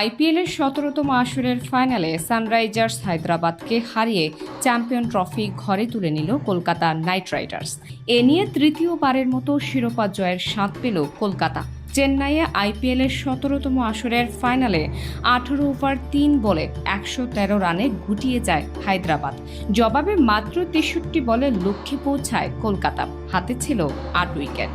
আইপিএলের সতেরোতম আসরের ফাইনালে সানরাইজার্স হায়দ্রাবাদকে হারিয়ে চ্যাম্পিয়ন ট্রফি ঘরে তুলে নিল কলকাতা নাইট রাইডার্স। এ নিয়ে তৃতীয়বারের মতো শিরোপা জয়ের স্বাদ পেল কলকাতা। চেন্নাইয়ে আইপিএলের সতেরোতম আসরের ফাইনালে আঠারো ওভার তিন বলে একশো তেরো রানে গুটিয়ে যায় হায়দ্রাবাদ। জবাবে মাত্র তেষট্টি বলে লক্ষ্যে পৌঁছায় কলকাতা। হাতে ছিল আট উইকেট।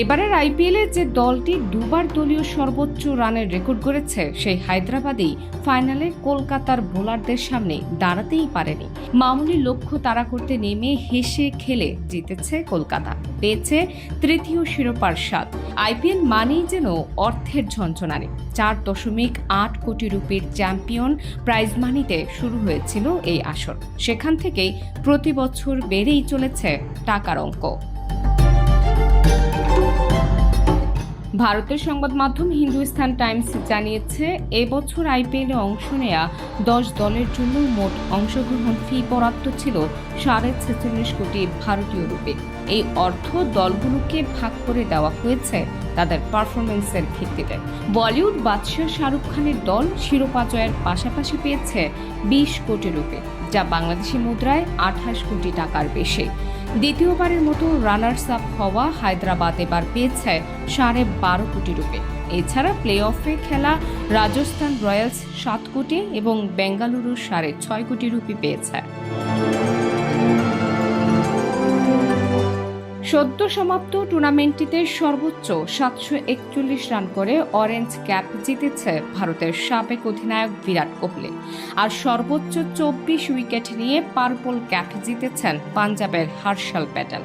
এবারের আইপিএলে যে দলটি দুবার দলীয় সর্বোচ্চ রানের রেকর্ড করেছে সেই হায়দ্রাবাদেই ফাইনালে কলকাতার বোলারদের সামনে দাঁড়াতেই পারেনি। মামুলি লক্ষ্য তাড়া করতে নেমে হেসে খেলে জিতেছে কলকাতা। পেয়েছে তৃতীয় শিরোপার স্বাদ। আইপিএল মানেই যেন অর্থের ঝঞ্ঝনানি চার দশমিক আট কোটি রুপির চ্যাম্পিয়ন প্রাইজ মানিতে শুরু হয়েছিল এই আসর। সেখান থেকেই প্রতি বছর বেড়েই চলেছে টাকার অঙ্ক। ভারতের সংবাদ মাধ্যম হিন্দুস্তান টাইমস জানিয়েছে, এবছর আইপিএলে অংশ নেয়া দশ দলের জন্য মোট অংশগ্রহণ ফি বরাদ্দ ছিল সাড়ে ছেচল্লিশ কোটি ভারতীয় রুপি। এই অর্থ দলগুলোকে ভাগ করে দেওয়া হয়েছে তাদের পারফরমেন্সের ভিত্তিতে। বলিউড বাদশাহ শাহরুখ খানের দল শিরোপা জয়ের পাশাপাশি পেয়েছে বিশ কোটি রুপি, যা বাংলাদেশি মুদ্রায় আঠাশ কোটি টাকার বেশি। দ্বিতীয়বারের মতো রানার্স আপ হওয়া হায়দ্রাবাদ এবার পেয়েছে সাড়ে বারো কোটি রুপি। এছাড়া প্লে অফে খেলা রাজস্থান রয়্যালস সাত কোটি এবং বেঙ্গালুরু সাড়ে ছয় কোটি রুপি পেয়েছে। সদ্য সমাপ্ত টুর্নামেন্টটিতে সর্বোচ্চ সাতশো একচল্লিশ রান করে অরেঞ্জ ক্যাপ জিতেছে ভারতের সাবেক অধিনায়ক বিরাট কোহলি। আর সর্বোচ্চ চব্বিশ উইকেট নিয়ে পার্পল ক্যাপ জিতেছেন পাঞ্জাবের হার্ষাল প্যাটেল।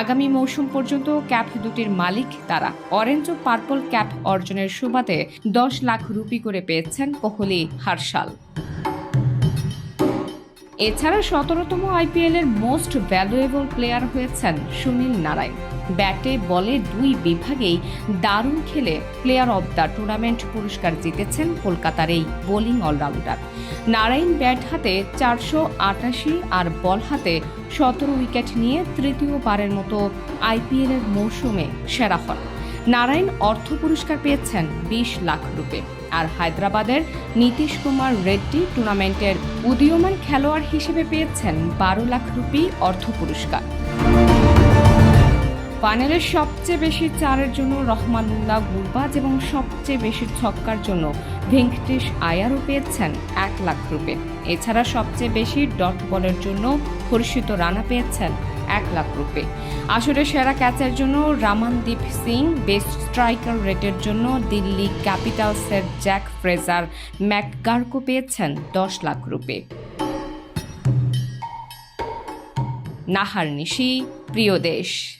আগামী মৌসুম পর্যন্ত ক্যাপ দুটির মালিক তারা। অরেঞ্জ ও পার্পল ক্যাপ অর্জনের সুবাদে দশ লাখ রুপি করে পেয়েছেন কোহলি, হার্ষাল। এছাড়া সতেরোতম আইপিএল এর মোস্ট ভ্যালুয়েবল প্লেয়ার হয়েছেন সুনীল নারায়ণ। ব্যাটে বলে দুই বিভাগেই দারুণ খেলে প্লেয়ার অব দ্য টুর্নামেন্ট পুরস্কার জিতেছেন কলকাতার এই বোলিং অলরাউন্ডার। নারায়ণ ব্যাট হাতে চারশো আটাশি আর বল হাতে সতেরো উইকেট নিয়ে তৃতীয়বারের মতো আইপিএল এর মৌসুমে সেরা হন নারায়ণ অর্থ পুরস্কার পেয়েছেন বিশ লাখ রুপে। আর হায়দ্রাবাদের নীতিশ কুমার রেড্ডি টুর্নামেন্টের উদীয়মান খেলোয়াড় হিসেবে পেয়েছেন বারো লাখ রুপি অর্থ পুরস্কার। ফাইনালের সবচেয়ে বেশি চারের জন্য রহমানুল্লাহ গুরবাজ এবং সবচেয়ে বেশি ছক্কার জন্য ভেঙ্কটেশ আয়ারও পেয়েছেন এক লাখ রুপে। এছাড়া সবচেয়ে বেশি ডট বলের জন্য হর্ষিত রানা পেয়েছেন এক লাখ রুপে। আসরের সেরা ক্যাচের জন্য রামানদীপ সিং, বেস্ট স্ট্রাইকার রেটের জন্য দিল্লি ক্যাপিটালসের জ্যাক ফ্রেজার ম্যাকগার্কো পেয়েছেন দশ লাখ রুপে। নাহার নিশি, প্রিয় দেশ।